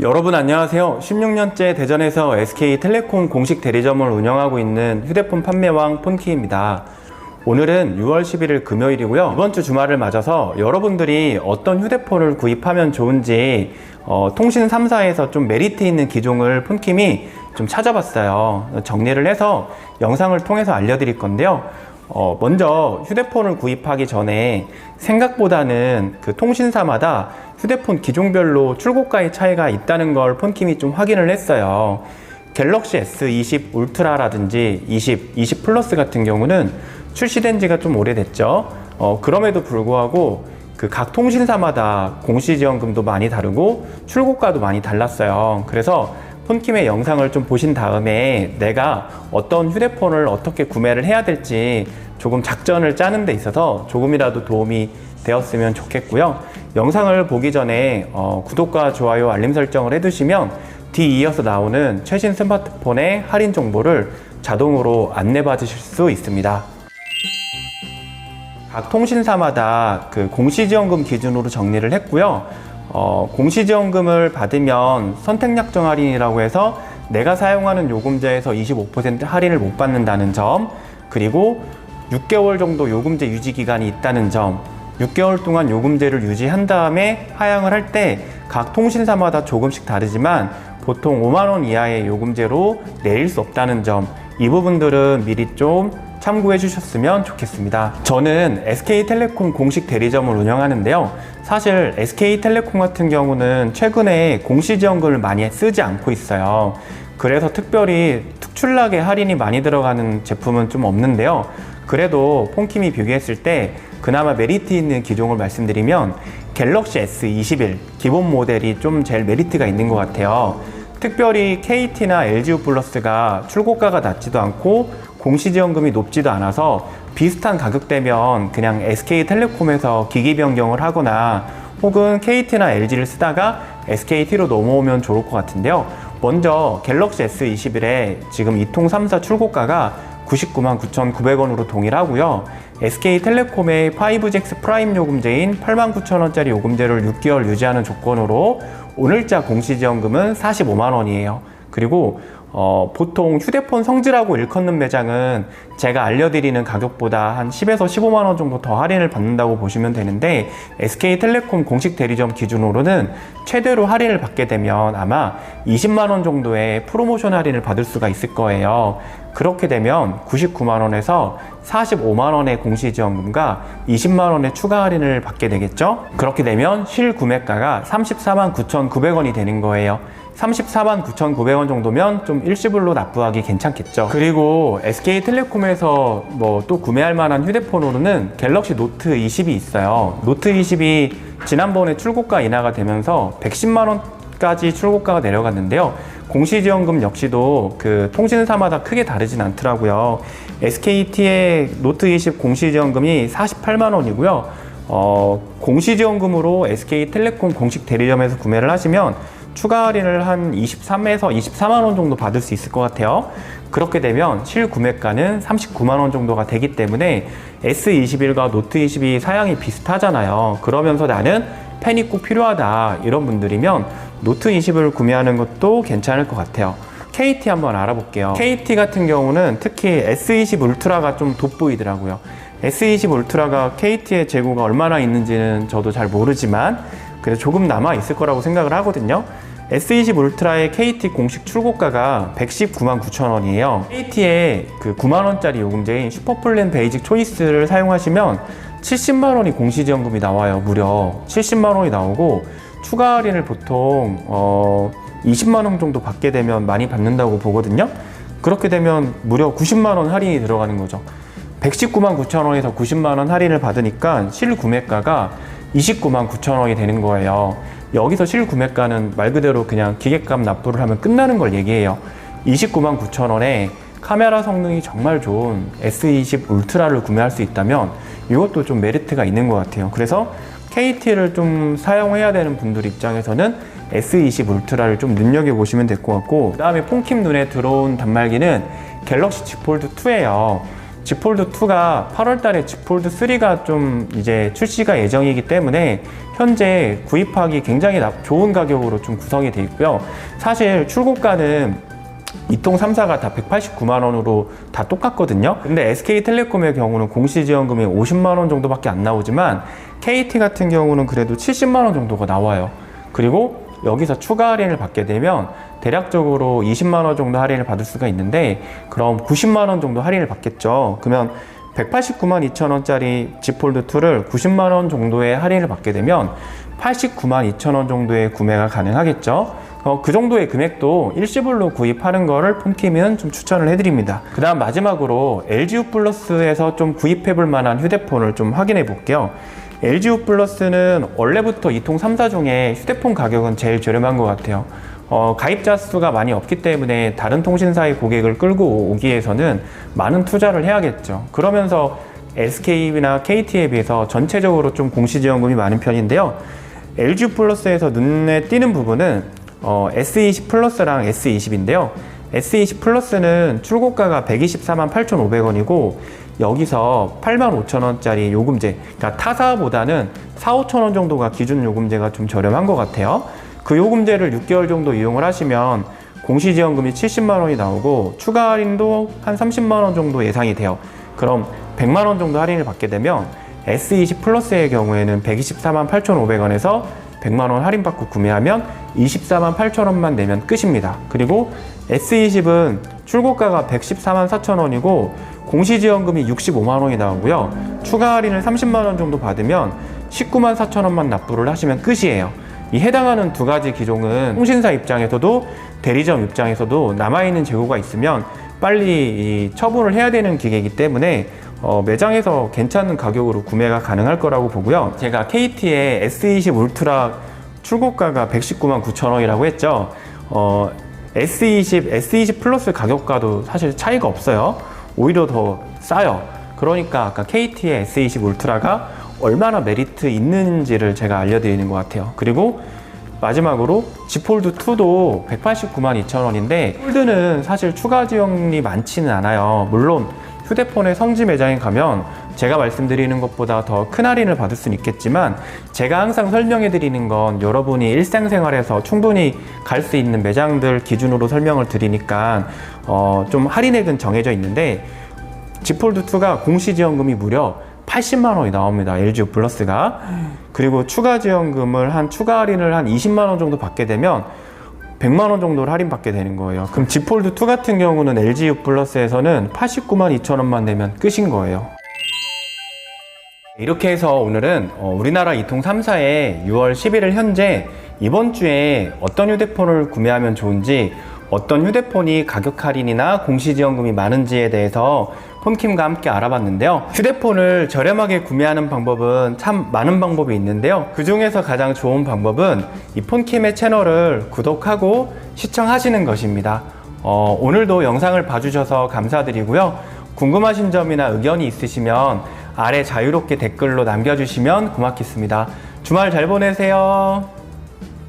여러분 안녕하세요. 16년째 대전에서 SK텔레콤 공식 대리점을 운영하고 있는 휴대폰 판매왕 폰키입니다. 오늘은 6월 11일 금요일이고요. 이번 주 주말을 맞아서 여러분들이 어떤 휴대폰을 구입하면 좋은지 어, 통신 3사에서 좀 메리트 있는 기종을 폰킴이 좀 찾아봤어요. 정리를 해서 영상을 통해서 알려드릴 건데요. 어, 먼저 휴대폰을 구입하기 전에 생각보다는 그 통신사마다 휴대폰 기종별로 출고가의 차이가 있다는 걸 폰킴이 좀 확인을 했어요. 갤럭시 S20 울트라라든지 20, 20 플러스 같은 경우는 출시된 지가 좀 오래됐죠. 어, 그럼에도 불구하고 그 각 통신사마다 공시지원금도 많이 다르고 출고가도 많이 달랐어요. 그래서 폰킴의 영상을 좀 보신 다음에 내가 어떤 휴대폰을 어떻게 구매를 해야 될지 조금 작전을 짜는 데 있어서 조금이라도 도움이 되었으면 좋겠고요. 영상을 보기 전에 어, 구독과 좋아요, 알림 설정을 해두시면 뒤 이어서 나오는 최신 스마트폰의 할인 정보를 자동으로 안내 받으실 수 있습니다. 각 통신사마다 그 공시지원금 기준으로 정리를 했고요. 어, 공시지원금을 받으면 선택약정 할인이라고 해서 내가 사용하는 요금제에서 25% 할인을 못 받는다는 점, 그리고 6개월 정도 요금제 유지 기간이 있다는 점, 6개월 동안 요금제를 유지한 다음에 하향을 할 때 각 통신사마다 조금씩 다르지만 보통 5만 원 이하의 요금제로 내릴 수 없다는 점, 이 부분들은 미리 좀 참고해 주셨으면 좋겠습니다. 저는 SK텔레콤 공식 대리점을 운영하는데요. 사실 SK텔레콤 같은 경우는 최근에 공시지원금을 많이 쓰지 않고 있어요. 그래서 특별히 특출나게 할인이 많이 들어가는 제품은 좀 없는데요. 그래도 폰킴이 비교했을 때 그나마 메리트 있는 기종을 말씀드리면 갤럭시 S21 기본 모델이 좀 제일 메리트가 있는 것 같아요. 특별히 KT나 LGU 플러스가 출고가가 낮지도 않고 공시지원금이 높지도 않아서 비슷한 가격대면 그냥 SK텔레콤에서 기기 변경을 하거나 혹은 KT나 LG를 쓰다가 SKT로 넘어오면 좋을 것 같은데요. 먼저 갤럭시 S21의 지금 이통 3사 출고가가 99만 9,900원으로 동일하고요. SK텔레콤의 5GX 프라임 요금제인 8만 9천원짜리 요금제를 6개월 유지하는 조건으로 오늘자 공시지원금은 45만 원이에요. 그리고 어, 보통 휴대폰 성질하고 일컫는 매장은 제가 알려드리는 가격보다 한 10에서 15만 원 정도 더 할인을 받는다고 보시면 되는데 SK텔레콤 공식 대리점 기준으로는 최대로 할인을 받게 되면 아마 20만 원 정도의 프로모션 할인을 받을 수가 있을 거예요. 그렇게 되면 99만 원에서 45만 원의 공시지원금과 20만 원의 추가 할인을 받게 되겠죠? 그렇게 되면 실 구매가가 34만 9,900원이 되는 거예요. 34만 9,900원 정도면 좀 일시불로 납부하기 괜찮겠죠. 그리고 SK텔레콤에서 뭐 또 구매할 만한 휴대폰으로는 갤럭시 노트 20이 있어요. 노트 20이 지난번에 출고가 인하가 되면서 110만 원 까지 출고가가 내려갔는데요. 공시지원금 역시도 그 통신사마다 크게 다르진 않더라고요. SKT의 노트 20 공시지원금이 48만 원이고요. 어, 공시지원금으로 SK텔레콤 공식 대리점에서 구매를 하시면 추가 할인을 한 23에서 24만 원 정도 받을 수 있을 것 같아요. 그렇게 되면 실 구매가는 39만 원 정도가 되기 때문에 S21과 노트 20이 사양이 비슷하잖아요. 그러면서 나는 펜이 꼭 필요하다 이런 분들이면 노트 20을 구매하는 것도 괜찮을 것 같아요. KT 한번 알아볼게요. KT 같은 경우는 특히 S20 울트라가 좀 돋보이더라고요. S20 울트라가 KT의 재고가 얼마나 있는지는 저도 잘 모르지만 그래도 조금 남아 있을 거라고 생각을 하거든요. S20 울트라의 KT 공식 출고가가 119만 9천 원이에요. KT의 그 9만 원짜리 요금제인 슈퍼플랜 베이직 초이스를 사용하시면 70만 원이 공시지원금이 나와요. 무려 70만 원이 나오고 추가 할인을 보통 어 20만 원 정도 받게 되면 많이 받는다고 보거든요. 그렇게 되면 무려 90만 원 할인이 들어가는 거죠. 119만 9천 원에서 90만 원 할인을 받으니까 실 구매가가 29만 9천 원이 되는 거예요. 여기서 실 구매가는 말 그대로 그냥 기계값 납부를 하면 끝나는 걸 얘기해요. 29만 9천 원에 카메라 성능이 정말 좋은 S20 울트라를 구매할 수 있다면 이것도 좀 메리트가 있는 것 같아요. 그래서 KT를 좀 사용해야 되는 분들 입장에서는 S20 울트라를 좀 눈여겨보시면 될 것 같고 그 다음에 폰킴 눈에 들어온 단말기는 갤럭시 Z 폴드 2예요. G 폴드 2가 8월 달에 G 폴드 3가 좀 이제 출시가 예정이기 때문에 현재 구입하기 굉장히 나- 좋은 가격으로 좀 구성이 돼 있고요. 사실 출고가는 이통 3사가 다 189만 원으로 다 똑같거든요. 근데 SK텔레콤의 경우는 공시지원금이 50만 원 정도밖에 안 나오지만 KT 같은 경우는 그래도 70만 원 정도가 나와요. 그리고 여기서 추가 할인을 받게 되면 대략적으로 20만 원 정도 할인을 받을 수가 있는데 그럼 90만 원 정도 할인을 받겠죠. 그러면 189만 2천 원짜리 G 폴드 2를 90만 원 정도의 할인을 받게 되면 89만 2천 원 정도의 구매가 가능하겠죠. 어, 그 정도의 금액도 일시불로 구입하는 거를 폰킴은 좀 추천을 해드립니다. 그 다음 마지막으로 LGU 플러스에서 좀 구입해볼 만한 휴대폰을 좀 확인해 볼게요. LGU 플러스는 원래부터 이통 3사 중에 휴대폰 가격은 제일 저렴한 것 같아요. 어, 가입자 수가 많이 없기 때문에 다른 통신사의 고객을 끌고 오기 위해서는 많은 투자를 해야겠죠. 그러면서 SK나 KT에 비해서 전체적으로 좀 공시지원금이 많은 편인데요. LG 플러스에서 눈에 띄는 부분은 어, S20 플러스랑 S20인데요. S20 플러스는 출고가가 124만 8,500원이고 여기서 8만 5천 원짜리 요금제, 그러니까 타사보다는 4, 5천 원 정도가 기준 요금제가 좀 저렴한 것 같아요. 그 요금제를 6개월 정도 이용을 하시면 공시지원금이 70만 원이 나오고 추가 할인도 한 30만 원 정도 예상이 돼요. 그럼 100만 원 정도 할인을 받게 되면 S20 플러스의 경우에는 124만 8,500원에서 100만 원 할인받고 구매하면 24만 8천 원만 내면 끝입니다. 그리고 S20은 출고가가 114만 4천 원이고 공시지원금이 65만 원이 나오고요. 추가 할인을 30만 원 정도 받으면 19만 4천 원만 납부를 하시면 끝이에요. 이 해당하는 두 가지 기종은 통신사 입장에서도 대리점 입장에서도 남아있는 재고가 있으면 빨리 이 처분을 해야 되는 기계이기 때문에 어, 매장에서 괜찮은 가격으로 구매가 가능할 거라고 보고요. 제가 KT의 S20 울트라 출고가가 119만 9천 원이라고 했죠. 어, S20, S20 플러스 가격과도 사실 차이가 없어요. 오히려 더 싸요. 그러니까 아까 KT의 S20 울트라가 얼마나 메리트 있는지를 제가 알려드리는 것 같아요. 그리고 마지막으로 G 폴드 2도 189만 2천 원인데 폴드는 사실 추가 지원이 많지는 않아요. 물론 휴대폰의 성지 매장에 가면 제가 말씀드리는 것보다 더 큰 할인을 받을 수는 있겠지만 제가 항상 설명해 드리는 건 여러분이 일상생활에서 충분히 갈 수 있는 매장들 기준으로 설명을 드리니까 어, 좀 할인액은 정해져 있는데 G 폴드 2가 공시지원금이 무려 80만 원이 나옵니다. LG U 플러스가. 그리고 추가 지원금을 한 추가 할인을 한 20만 원 정도 받게 되면 100만 원 정도를 할인받게 되는 거예요. 그럼 G 폴드 2 같은 경우는 LG U 플러스에서는 89만 2천 원만 내면 끝인 거예요. 이렇게 해서 오늘은 어, 우리나라 이통 3사의 6월 11일 현재 이번 주에 어떤 휴대폰을 구매하면 좋은지 어떤 휴대폰이 가격 할인이나 공시지원금이 많은지에 대해서 폰킴과 함께 알아봤는데요. 휴대폰을 저렴하게 구매하는 방법은 참 많은 방법이 있는데요. 그 중에서 가장 좋은 방법은 이 폰킴의 채널을 구독하고 시청하시는 것입니다. 어, 오늘도 영상을 봐주셔서 감사드리고요. 궁금하신 점이나 의견이 있으시면 아래 자유롭게 댓글로 남겨주시면 고맙겠습니다. 주말 잘 보내세요.